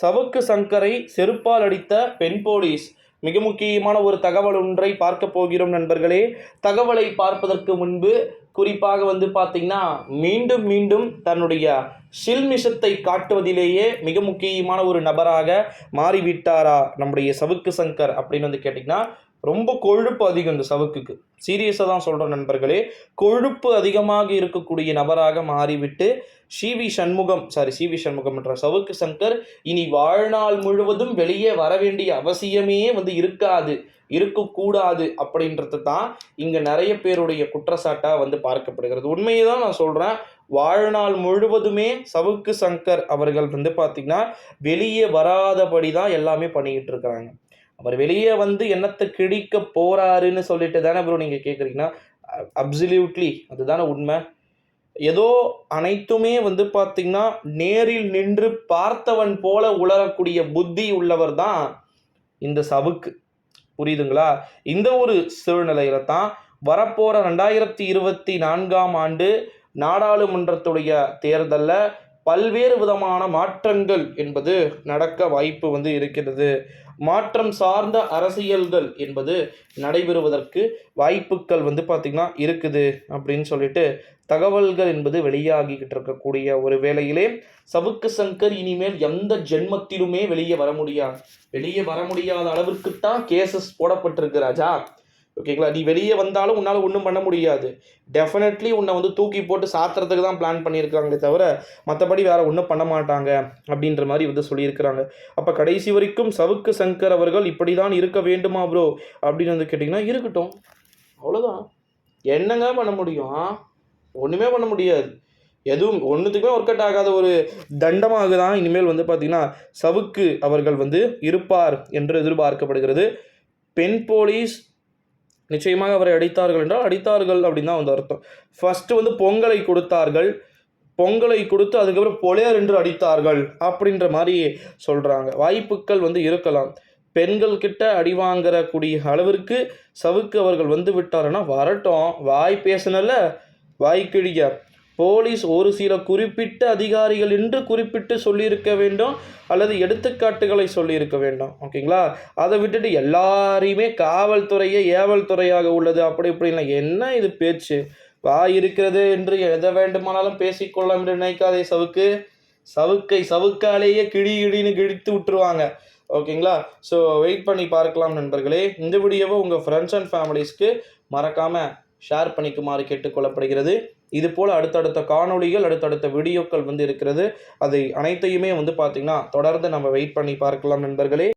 சவுக்கு சங்கரை செருப்பால் அடித்த பெண் போலீஸ். மிக முக்கியமான ஒரு தகவல் ஒன்றை பார்க்க போகிறோம் நண்பர்களே. தகவலை பார்ப்பதற்கு முன்பு குறிப்பாக வந்து பார்த்தீங்கன்னா மீண்டும் மீண்டும் தன்னுடைய ஷில்மிஷத்தை காட்டுவதிலேயே மிக முக்கியமான ஒரு நபராக மாறிவிட்டாரா நம்முடைய சவுக்கு சங்கர் அப்படின்னு வந்து கேட்டிங்கன்னா ரொம்ப கொழுப்பு அதிகம் இந்த சவுக்குக்கு. சீரியஸாக தான் சொல்கிறோம் நண்பர்களே. கொழுப்பு அதிகமாக இருக்கக்கூடிய நபராக மாறிவிட்டு C V Shanmugam sorry C V Shanmugam என்ற சவுக்கு சங்கர் இனி வாழ்நாள் முழுவதும் வெளியே வர வேண்டிய அவசியமே வந்து இருக்காது இருக்கக்கூடாது அப்படின்றது தான் இங்கே நிறைய பேருடைய குற்றச்சாட்டாக வந்து பார்க்கப்படுகிறது. உண்மையை தான் நான் சொல்கிறேன் வாழ்நாள் முழுவதுமே சவுக்கு சங்கர் அவர்கள் வந்து பார்த்திங்கன்னா வெளியே வராதபடி தான் எல்லாமே பண்ணிக்கிட்டு இருக்கிறாங்க. அவர் வெளியே வந்து என்னத்தை கிழிக்க போகிறாருன்னு சொல்லிட்டு தானே ப்ரோ நீங்கள் கேட்குறீங்கன்னா அப்சல்யூட்லி அதுதானே உண்மை. ஏதோ அனைத்துமே வந்து பார்த்திங்கன்னா நேரில் நின்று பார்த்தவன் போல உளரக்கூடிய புத்தி உள்ளவர் தான் இந்த சவுக்கு. புரியுதுங்களா? இந்த ஒரு சூழ்நிலையில தான் வரப்போகிற ரெண்டாயிரத்தி இருபத்தி நான்காம் ஆண்டு நாடாளுமன்றத்துடைய தேர்தலில் பல்வேறு விதமான மாற்றங்கள் என்பது நடக்க வாய்ப்பு வந்து இருக்கிறது மாற்றம் சார்ந்த அரசியல்கள் என்பது நடைபெறுவதற்கு வாய்ப்புகள் வந்து பார்த்திங்கன்னா இருக்குது அப்படின்னு சொல்லிட்டு தகவல்கள் என்பது வெளியாகிக்கிட்டு இருக்கக்கூடிய ஒரு வேளையிலே சவுக்கு சங்கர் இனிமேல் எந்த ஜென்மத்திலுமே வெளியே வர முடியாது. வெளியே வர முடியாத அளவிற்குத்தான் கேசஸ் போடப்பட்டிருக்கு ராஜா. ஓகேங்களா நீ வெளியே வந்தாலும் உன்னால் ஒன்றும் பண்ண முடியாது. டெஃபினெட்லி உன்னை வந்து தூக்கி போட்டு சாத்துறதுக்கு தான் பிளான் பண்ணியிருக்காங்களே தவிர மற்றபடி வேறு ஒன்றும் பண்ண மாட்டாங்க அப்படின்ற மாதிரி வந்து சொல்லியிருக்கிறாங்க. அப்போ கடைசி வரைக்கும் சவுக்கு சங்கர் அவர்கள் இப்படி தான் இருக்க வேண்டுமா ப்ரோ அப்படின்னு வந்து கேட்டிங்கன்னா இருக்கட்டும். அவ்வளோதான் என்னங்க பண்ண முடியும்? ஒன்றுமே பண்ண முடியாது. எதுவும் ஒன்றுத்துக்குமே ஒர்க் அவுட் ஆகாத ஒரு தண்டமாக தான் இனிமேல் வந்து பார்த்திங்கன்னா சவுக்கு அவர்கள் வந்து இருப்பார் என்று எதிர்பார்க்கப்படுகிறது. பெண் போலீஸ் நிச்சயமாக அவரை அடித்தார்கள் என்றால் அடித்தார்கள் அப்படின்னு தான் வந்து அர்த்தம். ஃபஸ்ட்டு வந்து பொங்கலை கொடுத்தார்கள். பொங்கலை கொடுத்து அதுக்கப்புறம் பொலையர் என்று அடித்தார்கள் அப்படின்ற மாதிரி சொல்கிறாங்க வாய்ப்புகள் வந்து இருக்கலாம். பெண்கள் கிட்ட அடி வாங்குறக்கூடிய அளவிற்கு சவுக்கு அவர்கள் வந்து விட்டாருன்னா வரட்டும். வாய் பேசினல வாய் போலீஸ் ஒரு சில குறிப்பிட்ட அதிகாரிகள் என்று குறிப்பிட்டு சொல்லியிருக்க வேண்டும் அல்லது எடுத்துக்காட்டுகளை சொல்லியிருக்க வேண்டும். ஓகேங்களா? அதை விட்டுட்டு எல்லாரையுமே காவல்துறையே ஏவல் துறையாக உள்ளது. அப்படி இப்படின்னா என்ன இது பேச்சு? வாய் இருக்கிறது என்று எதை வேண்டுமானாலும் பேசிக்கொள்ளலாம் என்று நினைக்காதே சவுக்கு. சவுக்கை சவுக்காலேயே கிழி கிழின்னு கிழித்து விட்டுருவாங்க. ஓகேங்களா? ஸோ வெயிட் பண்ணி பார்க்கலாம் நண்பர்களே. இந்த வீடியோவை உங்கள் ஃப்ரெண்ட்ஸ் அண்ட் ஃபேமிலிஸ்க்கு மறக்காமல் ஷேர் பண்ணிக்குமாறு கேட்டுக்கொள்ளப்படுகிறது. இது போல் அடுத்தடுத்த காணொளிகள் அடுத்தடுத்த வீடியோக்கள் வந்து இருக்கிறது. அதை அனைத்தையுமே வந்து பார்த்திங்கன்னா தொடர்ந்து நம்ம வெயிட் பண்ணி பார்க்கலாம் நண்பர்களே.